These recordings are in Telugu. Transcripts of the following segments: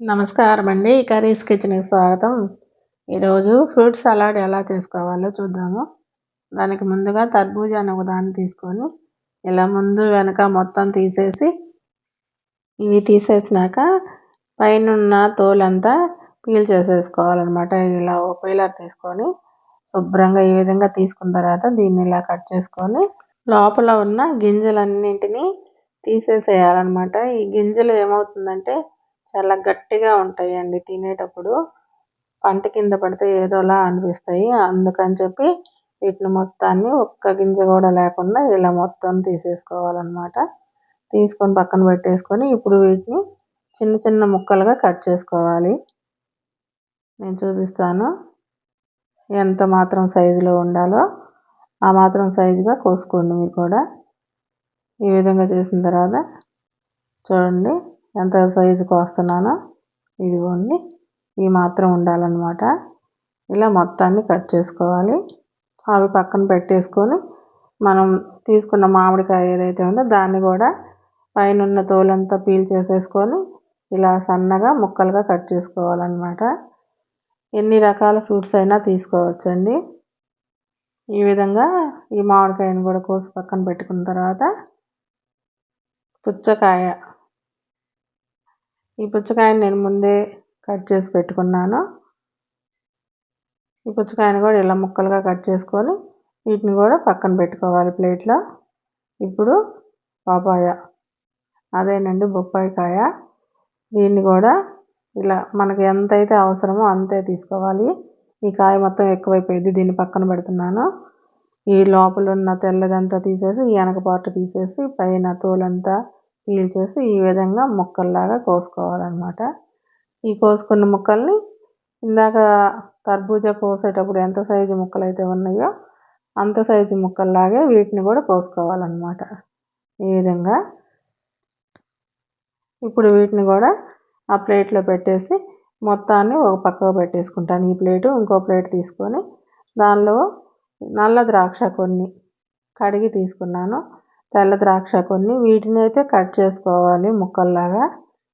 నమస్కారం అండి కర్రీస్ కిచెన్కి స్వాగతం. ఈరోజు ఫ్రూట్ సలాడ్ ఎలా చేసుకోవాలో చూద్దాము. దానికి ముందుగా తర్బూజా అని ఒక దాన్ని తీసుకొని ఇలా ముందు వెనక మొత్తం తీసేసి ఇవి తీసేసినాక పైన తోలంతా పీల్ చేసేసుకోవాలన్నమాట. ఇలా ఒక పీలర్ తీసుకొని శుభ్రంగా ఈ విధంగా తీసుకున్న తర్వాత దీన్ని ఇలా కట్ చేసుకొని లోపల ఉన్న గింజలన్నింటినీ తీసేసేయాలన్నమాట. ఈ గింజలు ఏమవుతుందంటే చాలా గట్టిగా ఉంటాయండి తినేటప్పుడు. పంట కింద పడితే ఏదోలా అనిపిస్తాయి. అందుకని చెప్పి వీటిని మొత్తాన్ని ఒక్క గింజ కూడా లేకుండా ఇలా మొత్తం తీసేసుకోవాలన్నమాట. తీసుకొని పక్కన పెట్టేసుకొని ఇప్పుడు వీటిని చిన్న చిన్న ముక్కలుగా కట్ చేసుకోవాలి. నేను చూపిస్తాను ఎంత మాత్రం సైజులో ఉండాలో. ఆ మాత్రం సైజుగా కోసుకోండి మీరు కూడా. ఈ విధంగా చేసిన తర్వాత చూడండి. ఎంత సైజు కోస్తున్నానో ఇదిగోండి. ఈ మాత్రం ఉండాలన్నమాట. ఇలా మొత్తాన్ని కట్ చేసుకోవాలి. అవి పక్కన పెట్టేసుకొని మనం తీసుకున్న మామిడికాయ ఏదైతే ఉందో దాన్ని కూడా పైన ఉన్న తోలంతా పీల్ చేసేసుకొని ఇలా సన్నగా ముక్కలుగా కట్ చేసుకోవాలన్నమాట. ఎన్ని రకాల ఫ్రూట్స్ అయినా తీసుకోవచ్చండి. ఈ విధంగా ఈ మామిడికాయను కూడా కోసి పక్కన పెట్టుకున్న తర్వాత పుచ్చకాయ ఈ పుచ్చకాయని నేను ముందే కట్ చేసి పెట్టుకున్నాను. ఈ పుచ్చకాయని కూడా ఇలా ముక్కలుగా కట్ చేసుకొని వీటిని కూడా పక్కన పెట్టుకోవాలి ప్లేట్లో. ఇప్పుడు పాపాయ అదేనండి బొప్పాయి కాయ దీన్ని కూడా ఇలా మనకి ఎంతైతే అవసరమో అంతే తీసుకోవాలి. ఈ కాయ మొత్తం ఎక్కువైపోయింది దీన్ని పక్కన పెడుతున్నాను. ఈ లోపల ఉన్న తెల్లదంతా తీసేసి ఈ వెనక పార్ట్ తీసేసి పైన తోలంతా పీల్ చేసి ఈ విధంగా ముక్కల్లాగా కోసుకోవాలన్నమాట. ఈ కోసుకున్న ముక్కల్ని ఇందాక తర్బూజా కోసేటప్పుడు ఎంత సైజు ముక్కలు అయితే ఉన్నాయో అంత సైజు ముక్కల్లాగే వీటిని కూడా కోసుకోవాలన్నమాట. ఈ విధంగా ఇప్పుడు వీటిని కూడా ఆ ప్లేట్లో పెట్టేసి మొత్తాన్ని ఒక పక్కకు పెట్టేసుకుంటాను. ఈ ప్లేటు ఇంకో ప్లేట్ తీసుకొని దానిలో నల్ల ద్రాక్ష కొన్ని కడిగి తీసుకున్నాను. తెల్ల ద్రాక్ష కొన్ని. వీటిని అయితే కట్ చేసుకోవాలి ముక్కల్లాగా.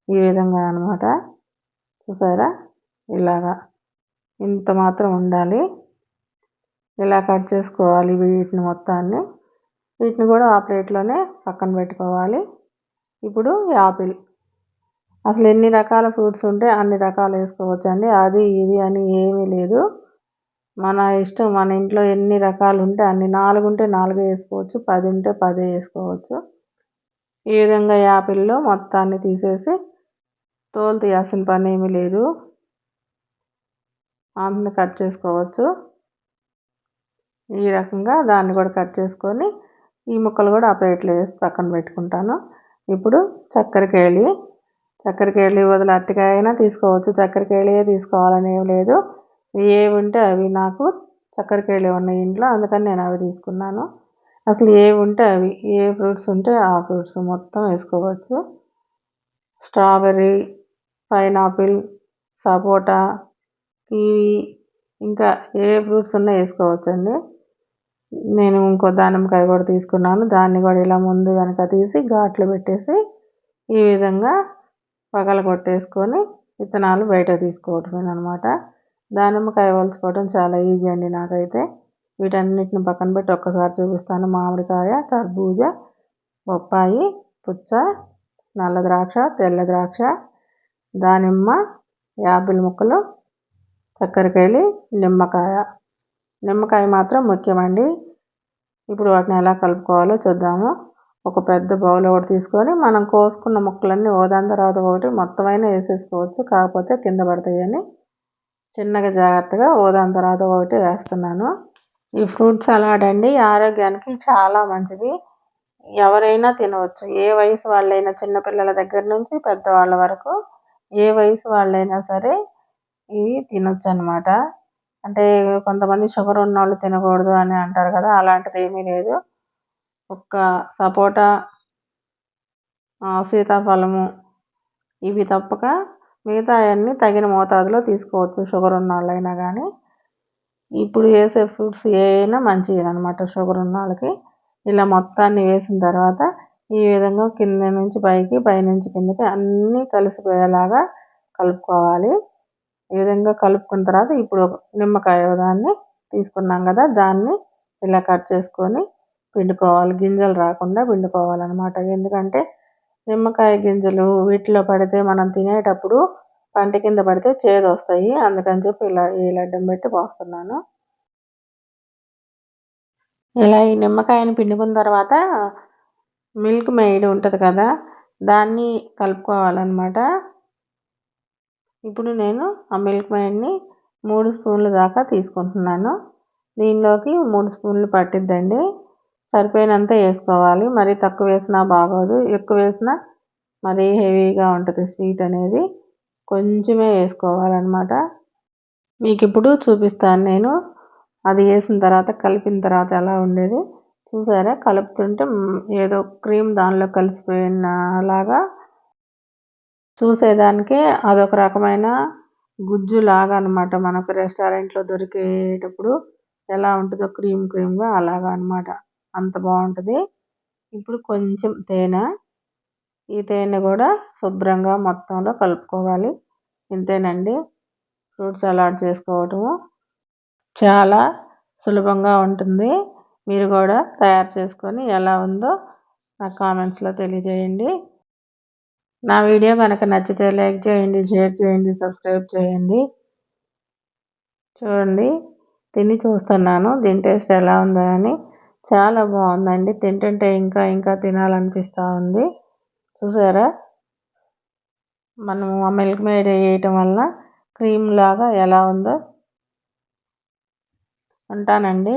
ఈ విధంగా అనమాట చూసారా? ఇలాగా. ఇంత మాత్రం ఉండాలి. ఇలా కట్ చేసుకోవాలి వీటిని మొత్తాన్ని. వీటిని కూడా ఆ ప్లేట్లోనే పక్కన పెట్టుకోవాలి. ఇప్పుడు యాపిల్ అసలు ఎన్ని రకాల ఫ్రూట్స్ ఉంటే అన్ని రకాలు వేసుకోవచ్చండి. అది ఇది అని ఏమీ లేదు. మన ఇష్టం మన ఇంట్లో ఎన్ని రకాలు ఉంటే అన్ని నాలుగు ఉంటే నాలుగు వేసుకోవచ్చు పది ఉంటే పది వేసుకోవచ్చు. ఈ విధంగా యాపిల్లో మొత్తాన్ని తీసేసి తోలు తీయాల్సిన పని ఏమీ లేదు. అందుని కట్ చేసుకోవచ్చు. ఈ రకంగా దాన్ని కూడా కట్ చేసుకొని ఈ ముక్కలు కూడా ఆ ప్లేట్లో వేసి పక్కన పెట్టుకుంటాను. ఇప్పుడు చక్కెరకేళి. కేళి చక్కెర వదిలి అరటికాయ అయినా తీసుకోవచ్చు. చక్కెరకేళియే తీసుకోవాలని ఏం లేదు. ఏవి ఉంటే అవి నాకు చక్కెరకేళి ఉన్నాయి ఇంట్లో అందుకని నేను అవి తీసుకున్నాను. అసలు ఏవి ఉంటే అవి ఏ ఫ్రూట్స్ ఉంటే ఆ ఫ్రూట్స్ మొత్తం వేసుకోవచ్చు. స్ట్రాబెర్రీ పైనాపిల్ సపోటా కివీ ఇంకా ఏ ఫ్రూట్స్ ఉన్నా వేసుకోవచ్చండి. నేను ఇంకో దానిమ్మకాయ కూడా తీసుకున్నాను. దాన్ని కూడా ఇలా ముందు కనుక తీసి ఘాట్లు పెట్టేసి ఈ విధంగా పగల కొట్టేసుకొని విత్తనాలు బయట తీసుకోవటమేనమాట దానిమ్మకాయ వలుచుకోవడం చాలా ఈజీ అండి నాకైతే. వీటన్నిటిని పక్కన పెట్టి ఒక్కసారి చూపిస్తాను. మామిడికాయ కర్బూజ బొప్పాయి పుచ్చ నల్ల ద్రాక్ష తెల్ల ద్రాక్ష దానిమ్మ యాపిల్ ముక్కలు చక్కెరకాయలు నిమ్మకాయ. నిమ్మకాయ మాత్రం ముఖ్యమండి. ఇప్పుడు వాటిని ఎలా కలుపుకోవాలో చూద్దాము. ఒక పెద్ద బౌల్ ఒకటి తీసుకొని మనం కోసుకున్న ముక్కలన్నీ ఓదాని తర్వాత ఒకటి మొత్తమైన వేసేసుకోవచ్చు. కాకపోతే కింద పడతాయని చిన్నగా జాగ్రత్తగా ఓదాని తర్వాత ఒకటి వేస్తున్నాను. ఈ ఫ్రూట్ సలాడ్ అండి ఆరోగ్యానికి చాలా మంచిది. ఎవరైనా తినవచ్చు. ఏ వయసు వాళ్ళైనా చిన్నపిల్లల దగ్గర నుంచి పెద్దవాళ్ళ వరకు ఏ వయసు వాళ్ళైనా సరే ఇవి తినొచ్చు అనమాట అంటే కొంతమంది షుగర్ ఉన్న వాళ్ళు తినకూడదు అని అంటారు కదా అలాంటిది ఏమీ లేదు. ఒక్క సపోటా సీతాఫలము ఇవి తప్పక మిగతా అన్నీ తగిన మోతాదులో తీసుకోవచ్చు. షుగర్ ఉన్న వాళ్ళైనా కానీ ఇప్పుడు వేసే ఫ్రూట్స్ ఏవైనా మంచివి అనమాట షుగర్ ఉన్న వాళ్ళకి ఇలా మొత్తాన్ని వేసిన తర్వాత ఈ విధంగా కింద నుంచి పైకి పైనుంచి కిందకి అన్నీ కలిసిపోయేలాగా కలుపుకోవాలి. ఈ విధంగా కలుపుకున్న తర్వాత ఇప్పుడు నిమ్మకాయ దాన్ని తీసుకున్నాం కదా దాన్ని ఇలా కట్ చేసుకొని పిండుకోవాలి. గింజలు రాకుండా పిండుకోవాలన్నమాట. ఎందుకంటే నిమ్మకాయ గింజలు వీటిలో పడితే మనం తినేటప్పుడు పంట కింద పడితే చేదు వస్తాయి. అందుకని చెప్పి ఇలా ఈ లడ్డం పెట్టి పోస్తున్నాను. ఇలా ఈ నిమ్మకాయని పిండుకున్న తర్వాత మిల్క్ మెయిడ్ ఉంటుంది కదా దాన్ని కలుపుకోవాలన్నమాట. ఇప్పుడు నేను ఆ మిల్క్ మెయిడ్ని మూడు స్పూన్లు దాకా తీసుకుంటున్నాను. దీనిలోకి మూడు స్పూన్లు పట్టిద్దండి. సరిపోయినంత వేసుకోవాలి. మరి తక్కువ వేసినా బాగోదు. ఎక్కువ వేసినా మరీ హెవీగా ఉంటుంది స్వీట్ అనేది. కొంచెమే వేసుకోవాలన్నమాట. మీకు ఇప్పుడు చూపిస్తాను నేను. అది వేసిన తర్వాత కలిపిన తర్వాత ఎలా ఉండేది. చూసారా? కలుపుతుంటే ఏదో క్రీమ్ దానిలో కలిసిపోయినలాగా చూసేదానికి అదొక రకమైన గుజ్జు లాగా అనమాట మనకు రెస్టారెంట్లో దొరికేటప్పుడు. ఎలా ఉంటుందో క్రీమ్ క్రీమ్గా అలాగా అనమాట అంత బాగుంటుంది. ఇప్పుడు కొంచెం తేనె. ఈ తేనె కూడా శుభ్రంగా మొత్తంలో కలుపుకోవాలి. ఇంతేనండి. ఫ్రూట్ సలాడ్ చేసుకోవటము చాలా సులభంగా ఉంటుంది. మీరు కూడా తయారు చేసుకొని ఎలా ఉందో నా కామెంట్స్లో తెలియజేయండి. నా వీడియో కనుక నచ్చితే లైక్ చేయండి షేర్ చేయండి సబ్స్క్రైబ్ చేయండి. చూడండి. తిని చూస్తున్నాను. దీని టేస్ట్ ఎలా ఉందో అని. చాలా బాగుందండి. తింటుంటే ఇంకా ఇంకా తినాలనిపిస్తూ ఉంది. చూసారా? మనము ఆ మిల్క్ మేడ్ వేయటం వల్ల క్రీమ్ లాగా ఎలా ఉందో. ఉంటానండి.